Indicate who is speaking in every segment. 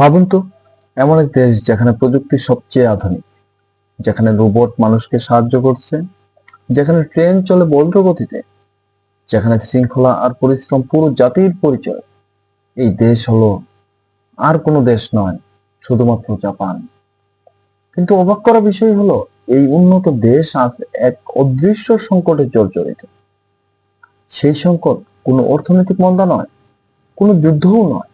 Speaker 1: ভাবুন তো, এমন এক দেশ যেখানে প্রযুক্তি সবচেয়ে আধুনিক, যেখানে রোবট মানুষকে সাহায্য করছে, যেখানে ট্রেন চলে বজ্র গতিতে, যেখানে শৃঙ্খলা আর পরিশ্রম পুরো জাতির পরিচয়। এই দেশ হলো আর কোনো দেশ নয়, শুধুমাত্র জাপান। কিন্তু অবাক করা বিষয় হলো, এই উন্নত দেশ আজ এক অদৃশ্য সংকটে জর্জরিত। সেই সংকট কোনো অর্থনৈতিক মন্দা নয়, কোনো যুদ্ধও নয়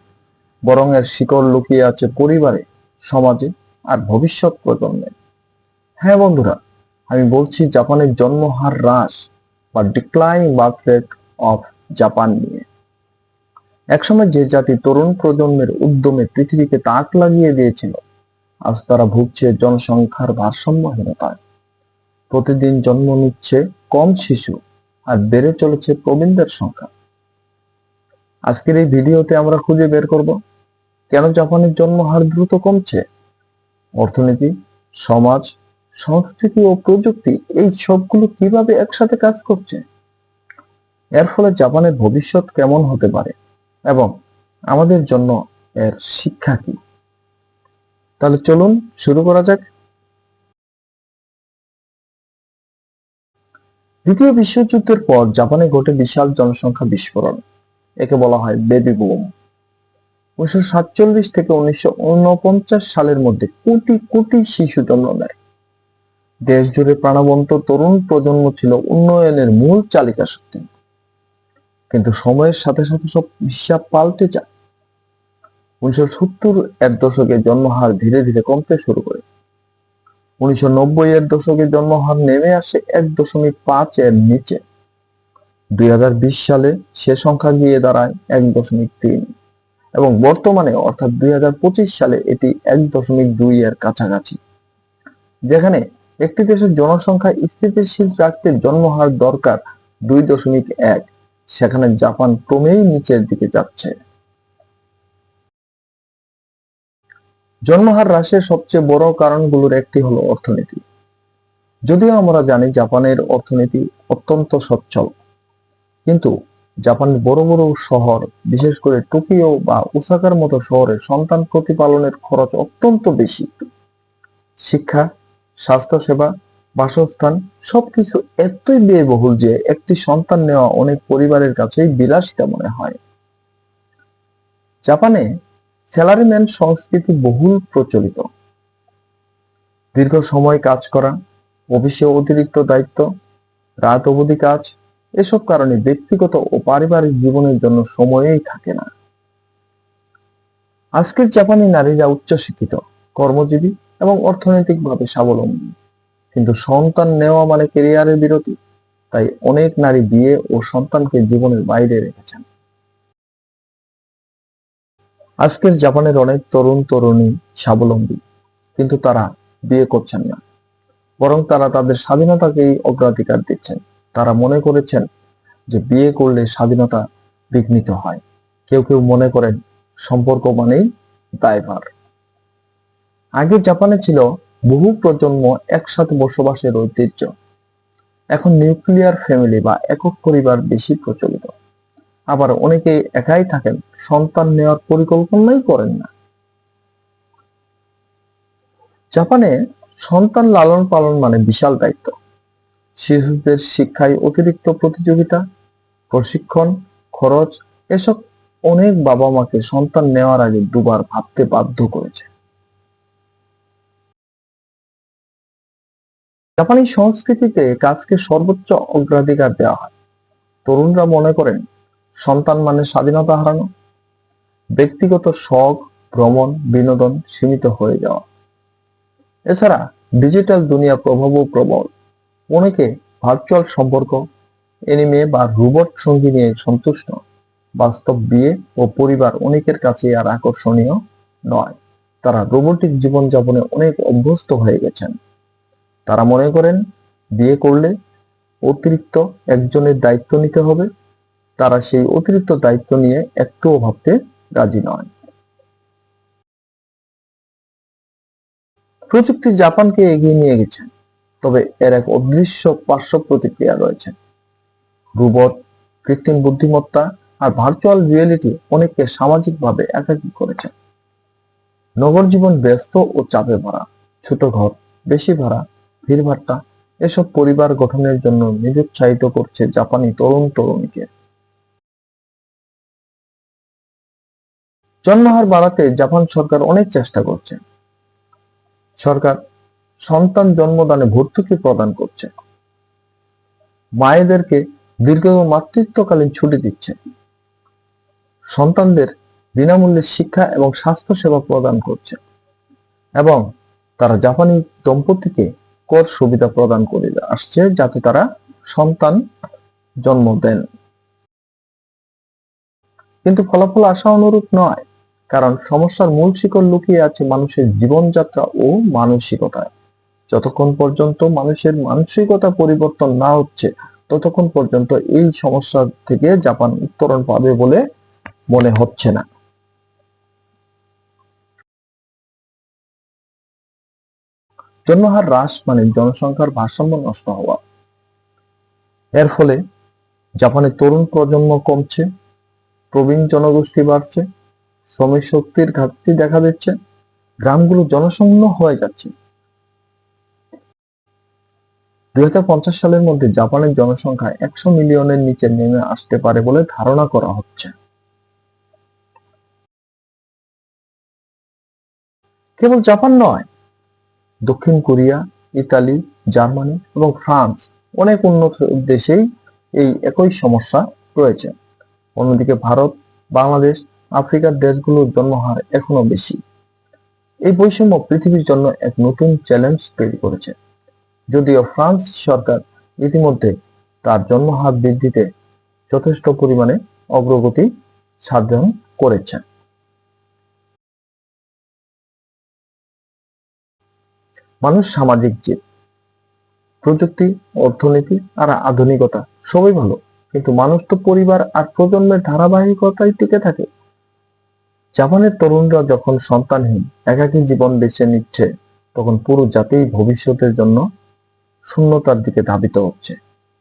Speaker 1: বরং এর শিকড় লুকিয়ে আছে পরিবারে, সমাজে আর ভবিষ্যৎ প্রজন্মে। হ্যাঁ বন্ধুরা, আমি বলছি জাপানের জন্মহার হ্রাস বা declining birth rate of Japan নিয়ে। একসময় যে জাতি তরুণ প্রজন্মের উদ্যমে পৃথিবীকে তাক লাগিয়ে দিয়েছিল, আজ তারা ভুগছে জনসংখ্যার ভারসাম্যহীনতায়। প্রতিদিন জন্ম নিচ্ছে কম শিশু আর বেড়ে চলেছে প্রবীণদের সংখ্যা। আজকের এই ভিডিওতে আমরা খুঁজে বের করব কেন জাপানের জন্মহার দ্রুত কমছে? অর্থনীতি, সমাজ, সংস্কৃতি ও প্রযুক্তি, এই সবগুলো কীভাবে একসাথে কাজ করছে? এর ফলে জাপানের ভবিষ্যৎ কেমন হতে পারে? এবং আমাদের জন্য এর শিক্ষা কি? তাহলে চলুন শুরু করা যাক। দ্বিতীয় বিশ্বযুদ্ধের পর জাপানে ঘটে বিশাল জনসংখ্যা বিস্ফোরণ। একে বলা হয় বেবি বুম। উনিশশো সাতচল্লিশ থেকে উনিশশো উনপঞ্চাশ সালের মধ্যে কোটি কোটি শিশু জন্ম নেয়। দেশ জুড়ে প্রাণবন্ত তরুণ প্রজন্ম ছিল উন্নয়নের মূল চালিকা শক্তি। কিন্তু সময়ের সাথে সাথে সব হিসাব পাল্টে যায়। উনিশশো সত্তর এর দশকে জন্মহার ধীরে ধীরে কমতে শুরু করে। উনিশশো নব্বই এর দশকে জন্মহার নেমে আসে এক দশমিক পাঁচ এর নিচে। দুই হাজার বিশ সালে সে সংখ্যা গিয়ে দাঁড়ায় এক দশমিক তিন। এবং বর্তমানে, অর্থাৎ দুই হাজার পঁচিশ সালে এটি এক দশমিক দুই এর কাছাকাছি, যেখানে একটি দেশের জনসংখ্যা স্থিতিশীল রাখতে জন্মহার দরকার দুই দশমিক এক, সেখানে জাপান ক্রমেই নিচের দিকে যাচ্ছে। জন্মহার হ্রাসের সবচেয়ে বড় কারণগুলোর একটি হলো অর্থনীতি। যদিও আমরা জানি জাপানের অর্থনীতি অত্যন্ত সচ্ছল, কিন্তু জাপানের বড় বড় শহর, বিশেষ করে টোকিও বা ওসাকার মতো শহরে সন্তান প্রতিপালনের খরচ অত্যন্ত বেশি। শিক্ষা, স্বাস্থ্যসেবা, বাসস্থান সবকিছু এতই ব্যয়বহুল যে একটি সন্তান নেওয়া অনেক পরিবারের কাছেই বিলাসিতা মনে হয়। জাপানে স্যালারিম্যান সংস্কৃতি বহুল প্রচলিত। দীর্ঘ সময় কাজ করা, অফিসে অতিরিক্ত দায়িত্ব, রাত অবধি কাজ এসব কারণে ব্যক্তিগত ও পারিবারিক জীবনের জন্য সময়ই থাকে না। আজকের জাপানি নারীরা উচ্চশিক্ষিত, কর্মজীবী এবং অর্থনৈতিকভাবে স্বাবলম্বী। কিন্তু সন্তান নেওয়া মানে কেরিয়ারের বিরতি, তাই অনেক নারী বিয়ে ও সন্তানকে জীবনের বাইরে রেখেছেন। আজকের জাপানের অনেক তরুণ, তরুণী স্বাবলম্বী, কিন্তু তারা বিয়ে করছেন না, বরং তারা তাদের স্বাধীনতাকেই অগ্রাধিকার দিচ্ছেন। তারা মনে করেছেন যে বিয়ে করলে স্বাধীনতা বিঘ্নিত হয়। কেউ কেউ মনে করেন সম্পর্ক মানেই দায়ভার। আগে জাপানে ছিল বহু প্রজন্ম একসাথে বসবাসের ঐতিহ্য। এখন নিউক্লিয়ার ফ্যামিলি বা একক পরিবার বেশি প্রচলিত। আবার অনেকে একাই থাকেন, সন্তান নেওয়ার পরিকল্পনাই করেন না। জাপানে সন্তান লালন পালন মানে বিশাল দায়িত্ব। শিশুদের শিক্ষায় অতিরিক্ত প্রতিযোগিতা, প্রশিক্ষণ, খরচ, এসব অনেক বাবা মাকে সন্তান নেওয়ার আগে দুবার ভাবতে বাধ্য করেছে। জাপানি সংস্কৃতিতে কাজকে সর্বোচ্চ অগ্রাধিকার দেওয়া হয়। তরুণরা মনে করেন, সন্তান মানে স্বাধীনতা হারানো। ব্যক্তিগত শখ, ভ্রমণ, বিনোদন সীমিত হয়ে যাওয়া। এছাড়া ডিজিটাল দুনিয়া প্রভাবও প্রবল। অনেকে ভার্চুয়াল সম্পর্ক এনিমে বা রোবট সঙ্গী নিয়ে সন্তুষ্ট। বাস্তব বিয়ে ও পরিবার অনেকের কাছে আর আকর্ষণীয় নয়। তারা রোবটিক জীবনযাপনে অনেক অভ্যস্ত হয়ে গেছেন। তারা মনে করেন, বিয়ে করলে অতিরিক্ত একজনের দায়িত্ব নিতে হবে। তারা সেই অতিরিক্ত দায়িত্ব নিয়ে একটুও ভাবতে রাজি নয়। প্রযুক্তি জাপানকে এগিয়ে নিয়ে গেছে তবে এর এক অদৃশ্য পার্শ্ব প্রতিক্রিয়া রয়েছে। রোবট, কৃত্রিম বুদ্ধিমত্তা আর ভার্চুয়াল রিয়েলিটি অনেককে সামাজিকভাবে একাকী করেছে। নগর জীবন ব্যস্ত ও চাপে ভরা, ছোট ঘর, বেশি ভাড়া ভিড়ভাট্টা এসব পরিবার গঠনের জন্য নিরুৎসাহিত করছে জাপানি তরুণ তরুণীকে। জন্মহার বাড়াতে জাপান সরকার অনেক চেষ্টা করছে। সরকার সন্তান জন্মদানে ভর্তুকি প্রদান করছে। মায়েদেরকে দীর্ঘ মাতৃত্বকালীন ছুটি দিচ্ছে। সন্তানদের বিনামূল্যে শিক্ষা এবং স্বাস্থ্য সেবা প্রদান করছে এবং তারা জাপানি দম্পতিকে কর সুবিধা প্রদান করে আসছে যাতে তারা সন্তান জন্ম দেন। কিন্তু ফলাফল আশা অনুরূপ নয়, কারণ সমস্যার মূল শিকড় লুকিয়ে আছে মানুষের জীবনযাত্রা ও মানসিকতায়। যতক্ষণ পর্যন্ত মানুষের মানসিকতা পরিবর্তন না হচ্ছে, ততক্ষণ পর্যন্ত এই সমস্যা থেকে জাপান উত্তরণ পাবে বলে মনে হচ্ছে না। জন্মহার হ্রাস মানে জনসংখ্যার ভারসাম্য নষ্ট হওয়া। এর ফলে জাপানের তরুণ প্রজন্ম কমছে, প্রবীণ জনগোষ্ঠী বাড়ছে শ্রমিক শক্তির ঘাটতি দেখা দিচ্ছে, গ্রামগুলো জনশূন্য হয়ে যাচ্ছে। দুই হাজার পঞ্চাশ সালের মধ্যে জাপানের জনসংখ্যা একশো মিলিয়নের নিচে নেমে আসতে পারে বলে ধারণা করা হচ্ছে। কেবল জাপান নয়, দক্ষিণ কোরিয়া, ইতালি, জার্মানি এবং ফ্রান্স অনেক উন্নত দেশেই এই একই সমস্যা রয়েছে। অন্যদিকে ভারত, বাংলাদেশ, আফ্রিকার দেশগুলোর জন্মহার এখনও বেশি। এই বৈষম্য পৃথিবীর জন্য এক নতুন চ্যালেঞ্জ তৈরি করেছে। যদিও ফ্রান্স সরকার ইতিমধ্যে তার জন্ম জন্মহার বৃদ্ধিতে যথেষ্ট পরিমাণে অগ্রগতি সাধন করেছে মানুষ সামাজিক জীব। প্রযুক্তি, অর্থনীতি আর আধুনিকতা সবই ভালো, কিন্তু মানুষ তো পরিবার আর প্রজন্মের ধারাবাহিকতায় টিকে থাকে। জাপানের তরুণরা যখন সন্তানহীন, একাকী জীবন বেছে নিচ্ছে, তখন পুরো জাতি ভবিষ্যতের জন্য শূন্যতার দিকে ধাবিত হচ্ছে।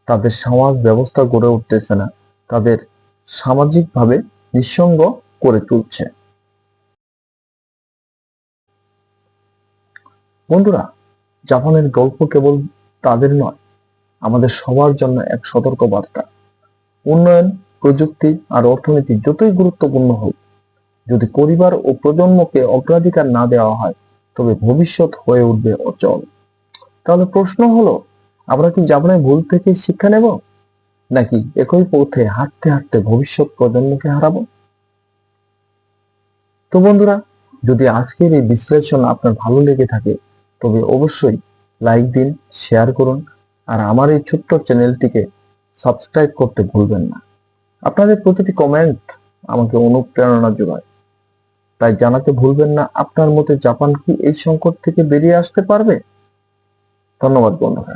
Speaker 1: তাদের সমাজ ব্যবস্থা গড়ে উঠতেছে না। তাদের সামাজিকভাবে নিঃসঙ্গ করে তুলছে। বন্ধুরা, জাপানের গল্প কেবল তাদের নয়, আমাদের সবার জন্য এক সতর্ক বার্তা উন্নয়ন, প্রযুক্তি আর অর্থনীতি যতই গুরুত্বপূর্ণ হোক, যদি পরিবার ও প্রজন্মকে অগ্রাধিকার না দেওয়া হয়, তবে ভবিষ্যৎ হয়ে উঠবে অচল। তাহলে প্রশ্ন হলো, আমরা কি জাপানের ভুল থেকে শিক্ষা নেব? নাকি একই পথে হাঁটতে হাঁটতে ভবিষ্যৎ প্রজন্মকে হারাবো? তো বন্ধুরা, যদি আজকের এই বিশ্লেষণ আপনার ভালো লেগে থাকে, তবে অবশ্যই লাইক দিন, শেয়ার করুন, আর আমার এই ছোট্ট চ্যানেলটিকে সাবস্ক্রাইব করতে ভুলবেন না। আপনাদের প্রতিটি কমেন্ট আমাকে অনুপ্রেরণা যোগায়। তাই জানাতে ভুলবেন না, আপনার মতে জাপান কি এই সংকট থেকে বেরিয়ে আসতে পারবে? ধন্যবাদ বন্ধুরা